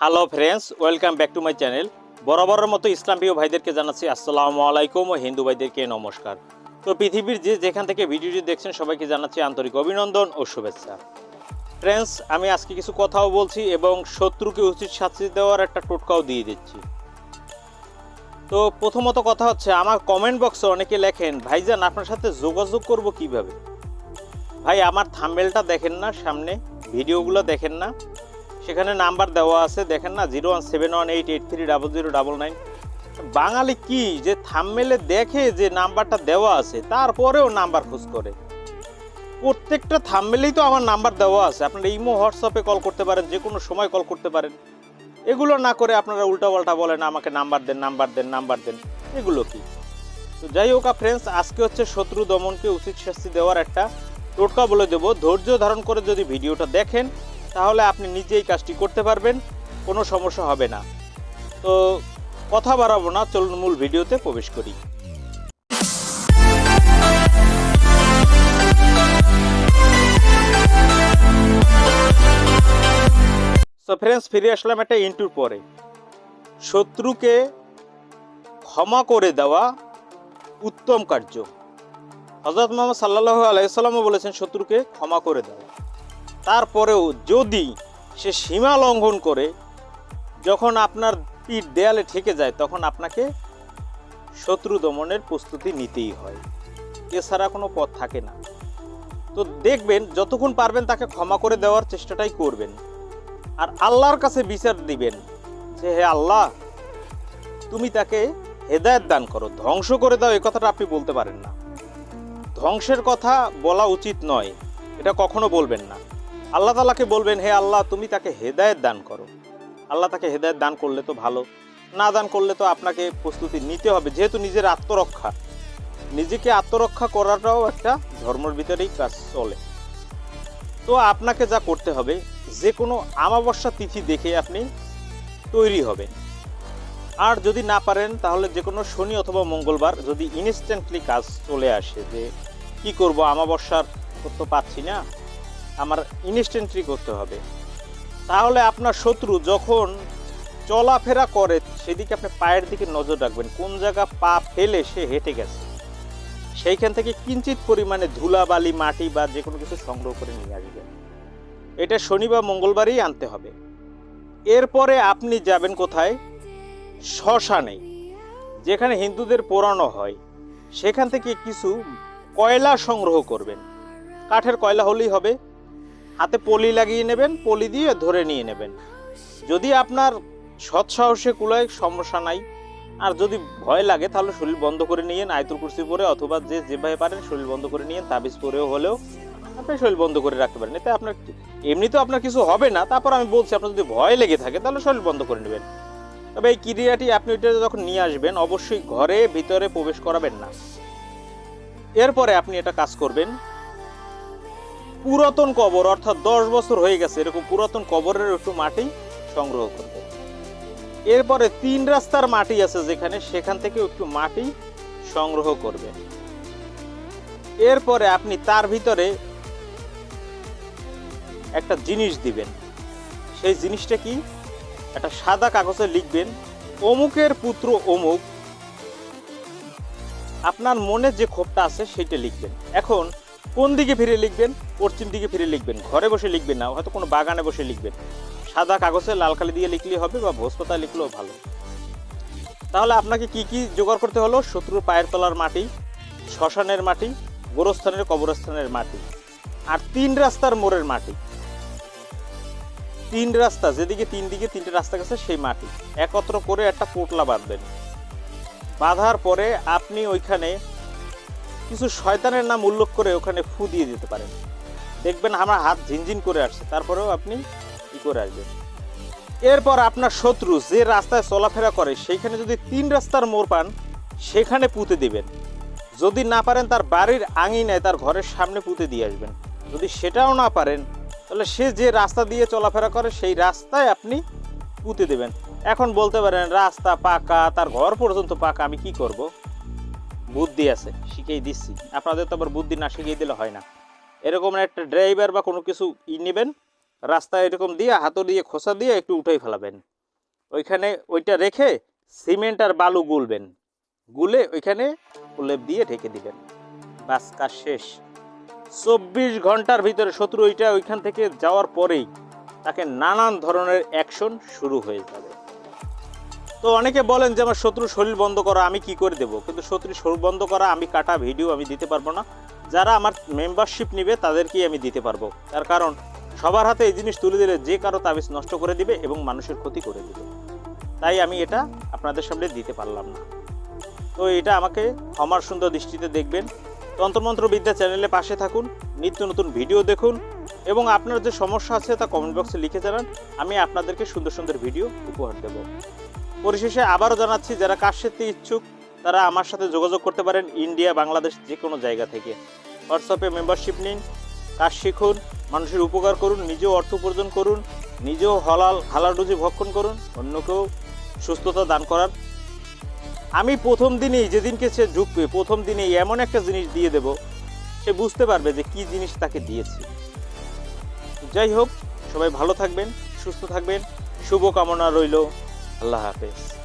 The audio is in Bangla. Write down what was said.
Hello friends welcome back to my channel বরাবরের মতো ইসলাম প্রিয় ভাইদেরকে জানাচ্ছি আসসালামু আলাইকুম ও হিন্দু ভাইদেরকে নমস্কার। তো পৃথিবীর যে যেখান থেকে ভিডিওটি দেখছেন সবাইকে জানাচ্ছি আন্তরিক অভিনন্দন ও শুভেচ্ছা। ফ্রেন্ডস আমি আজকে কিছু কথাও বলছি এবং শত্রুকে উচিত শাস্তি দেওয়ার একটা টোটকাও দিয়ে দিচ্ছি। তো প্রথমত কথা হচ্ছে, আমার কমেন্ট বক্সে অনেকে লেখেন, ভাইজান, আপনার সাথে যোগাযোগ করব কীভাবে? ভাই, আমার থাম্বেলটা দেখেন না, সামনে ভিডিওগুলো দেখেন না। সেখানে নাম্বার দেওয়া আছে, দেখেন না, zero one seven one eight eight three double zero double nine. বাঙালি কি যে থামমেলে দেখে যে নাম্বারটা দেওয়া আছে, তারপরেও নাম্বার খোঁজ করে। প্রত্যেকটা থামমেলেই তো আমার নাম্বার দেওয়া আছে। আপনারা ইমো, হোয়াটসঅ্যাপে কল করতে পারেন, যে কোনো সময় কল করতে পারেন। এগুলো না করে আপনারা উল্টাপাল্টা বলেন, আমাকে নাম্বার দেন নাম্বার দেন নাম্বার দেন। এগুলো কি? তো যাই হোক ফ্রেন্ডস আজকে হচ্ছে শত্রু দমনকে উচিত শাস্তি দেওয়ার একটা টোটকা বলে দেবো। ধৈর্য ধারণ করে যদি ভিডিওটা দেখেন তাহলে আপনি নিজেই কাজটি করতে পারবেন, কোনো সমস্যা হবে না। তো কথা বাড়াবো না, চলুন মূল ভিডিওতে প্রবেশ করি। সো ফ্রেন্ডস ফিরে আসলাম একটা ইন্টুর পরে। শত্রুকে ক্ষমা করে দেওয়া উত্তম কার্য। হজরত মোহাম্মদ সাল্লাহ আলাইসাল্লামও বলেছেন, শত্রুকে ক্ষমা করে দেওয়া। তারপরেও যদি সে সীমা লঙ্ঘন করে, যখন আপনার পিঠ দেয়ালে ঠেকে যায়, তখন আপনাকে শত্রু দমনের প্রস্তুতি নিতেই হয়। এছাড়া কোনো পথ থাকে না। তো দেখবেন, যতক্ষণ পারবেন তাকে ক্ষমা করে দেওয়ার চেষ্টাটাই করবেন। আর আল্লাহর কাছে বিচার দিবেন যে, হে আল্লাহ, তুমি তাকে হেদায়ত দান করো। ধ্বংস করে দাও, এ কথাটা আপনি বলতে পারেন না। ধ্বংসের কথা বলা উচিত নয়, এটা কখনো বলবেন না। আল্লাহ তালাকে বলবেন, হে আল্লাহ, তুমি তাকে হেদায়েত দান করো। আল্লাহ তাকে হেদায়েত দান করলে তো ভালো, না দান করলে তো আপনাকে প্রস্তুতি নিতে হবে, যেহেতু নিজের আত্মরক্ষা। নিজেকে আত্মরক্ষা করাটাও একটা ধর্মের ভিতরেই কাজ চলে। তো আপনাকে যা করতে হবে যে কোনো আমাবস্যা তিথি দেখে আপনি তৈরি হবেন। আর যদি না পারেন, তাহলে যে কোনো শনি অথবা মঙ্গলবার যদি ইনস্ট্যান্টলি কাজ চলে আসে যে, কি করব আমাবস্যার তো পাচ্ছি না। আমার ইনস্ট্যান্টলি করতে হবে। তাহলে আপনার শত্রু যখন চলাফেরা করে, সেদিকে আপনি পায়ের দিকে নজর রাখবেন। কোন জায়গা পা ফেলে সে হেঁটে গেছে। সেইখান থেকে কিঞ্চিত পরিমাণে ধুলা বালি মাটি বা যে কোনো কিছু সংগ্রহ করে নিয়ে আসবেন। এটা শনি বা মঙ্গলবারই আনতে হবে। এরপরে আপনি যাবেন কোথায়? শ্মশানে, যেখানে হিন্দুদের পোড়ানো হয়। সেখান থেকে কিছু কয়লা সংগ্রহ করবেন। কাঠের কয়লা হলেই হবে। হাতে পলি লাগিয়ে নেবেন, পলি দিয়ে ধরে নিয়ে নেবেন। যদি আপনার সৎসাহসে কুলায়, সমস্যা নাই। আর যদি ভয় লাগে, তাহলে শরীর বন্ধ করে নিয়েন, আয়তুল কুর্সি পরে, অথবা যে যেভাবে পারেন, শরীর বন্ধ করে নিয়েন, তাবিজ পরেও হলেও আপনি শরীর বন্ধ করে রাখতে পারেন। এতে আপনার এমনি তো আপনার কিছু হবে না, তারপর আমি বলছি, আপনার যদি ভয় লেগে থাকে, তাহলে শরীর বন্ধ করে নেবেন। তবে এই ক্রিয়াটি আপনি ওইটা যখন নিয়ে আসবেন, অবশ্যই ঘরে, ভিতরে প্রবেশ করাবেন না। এরপরে আপনি এটা কাজ করবেন। পুরাতন কবর, অর্থাৎ দশ বছর হয়ে গেছে, এরকম পুরাতন কবরের একটু মাটি সংগ্রহ করবে এরপরে তিন রাস্তার মাটি আছে যেখানে সেখান থেকে একটু মাটি সংগ্রহ করবে। এরপরে আপনি তার ভিতরে একটা জিনিস দিবেন। সেই জিনিসটা কি? একটা সাদা কাগজে লিখবেন, অমুকের পুত্র অমুক। আপনার মনে যে ক্ষোভটা আছে সেইটা লিখবেন। এখন কোন দিকে ফিরে লিখবেন? পশ্চিম দিকে ফিরে লিখবেন। ঘরে বসে লিখবেন না, হয়তো কোনো বাগানে বসে লিখবেন। সাদা কাগজে লাল কালি দিয়ে লিখলেই হবে বা ভোজপাতা লিখলেও ভালো। তাহলে আপনাকে কি কি জোগাড় করতে হলো? শত্রুর পায়ের তলার মাটি, শ্মশানের মাটি, গোরস্থানের কবরস্থানের মাটি আর তিন রাস্তার মোড়ের মাটি। তিন রাস্তা, যেদিকে তিন দিকে তিনটে রাস্তা গেছে, সেই মাটি। একত্র করে একটা পোটলা বাঁধবেন। বাঁধার পরে আপনি ওইখানে কিছু শয়তানের নাম উল্লেখ করে ওখানে ফু দিয়ে দিতে পারেন। দেখবেন আমার হাত ঝিনঝিন করে আসছে, তারপরেও আপনি ই করে আসবেন। এরপর আপনার শত্রু যে রাস্তায় চলাফেরা করে সেইখানে যদি তিন রাস্তার মোড় পান, সেখানে পুঁতে দিবেন। যদি না পারেন তার বাড়ির আঙিনায় তার ঘরের সামনে পুঁতে দিয়ে আসবেন। যদি সেটাও না পারেন, তাহলে সে যে রাস্তা দিয়ে চলাফেরা করে, সেই রাস্তায় আপনি পুঁতে দেবেন। এখন বলতে পারেন, রাস্তা পাকা, তার ঘর পর্যন্ত পাকা, আমি কি করব? বুদ্ধি আছে, শিখিয়ে দিচ্ছি। আপনাদের তো আবার বুদ্ধি না শিখিয়ে দিলে হয় না। এরকম একটা ড্রাইভার বা কোনো কিছু ই নেবেন, রাস্তায় এরকম দিয়ে হাতও দিয়ে, খোসা দিয়ে একটু উঠাই ফেলাবেন। ওইখানে ওইটা রেখে সিমেন্ট আর বালু গুলবেন। গুলে ওইখানে প্রলেপ দিয়ে ঢেকে দিবেন। বাস কাজ শেষ। চব্বিশ ঘণ্টার ভিতরে শত্রু ওইটা ওইখান থেকে যাওয়ার পরেই তাকে নানান ধরনের অ্যাকশন শুরু হয়ে যাবে। তো অনেকে বলেন যে আমার শত্রু শরীর বন্ধ করা আমি কি করে দেবো? কিন্তু শত্রু শরীর বন্ধ করা, আমি কাটা ভিডিও আমি দিতে পারব না। যারা আমার মেম্বারশিপ নিবে, তাদেরকেই আমি দিতে পারব। তার কারণ, সবার হাতে এই জিনিস তুলে দিলে যে কারও তাবিজ নষ্ট করে দিবে এবং মানুষের ক্ষতি করে দিবে। তাই আমি এটা আপনাদের সামনে দিতে পারলাম না। তো এটা আমাকে ক্ষমার সুন্দর দৃষ্টিতে দেখবেন। তন্ত্রমন্ত্র বিদ্যা চ্যানেলে পাশে থাকুন, নিত্য নতুন ভিডিও দেখুন এবং আপনার যে সমস্যা আছে তা কমেন্ট বক্সে লিখে জানান। আমি আপনাদেরকে সুন্দর সুন্দর ভিডিও উপহার দেব। পরিশেষে আবারও জানাচ্ছি, যারা কাজ শিখতে ইচ্ছুক, তারা আমার সাথে যোগাযোগ করতে পারেন ইন্ডিয়া, বাংলাদেশ যে কোনো জায়গা থেকে। হোয়াটসঅ্যাপে মেম্বারশিপ নিন, কাজ শিখুন, মানুষের উপকার করুন, নিজেও অর্থ উপার্জন করুন, নিজেও হলাল রুজি ভক্ষণ করুন, অন্যকেও সুস্থতা দান করার। আমি প্রথম দিনেই যেদিনকে সে ঢুকবে, প্রথম দিনেই এমন একটা জিনিস দিয়ে দেব, সে বুঝতে পারবে যে কি জিনিস তাকে দিয়েছি। যাই হোক, সবাই ভালো থাকবেন, সুস্থ থাকবেন, শুভকামনা রইল। আল্লাহ হাফেজ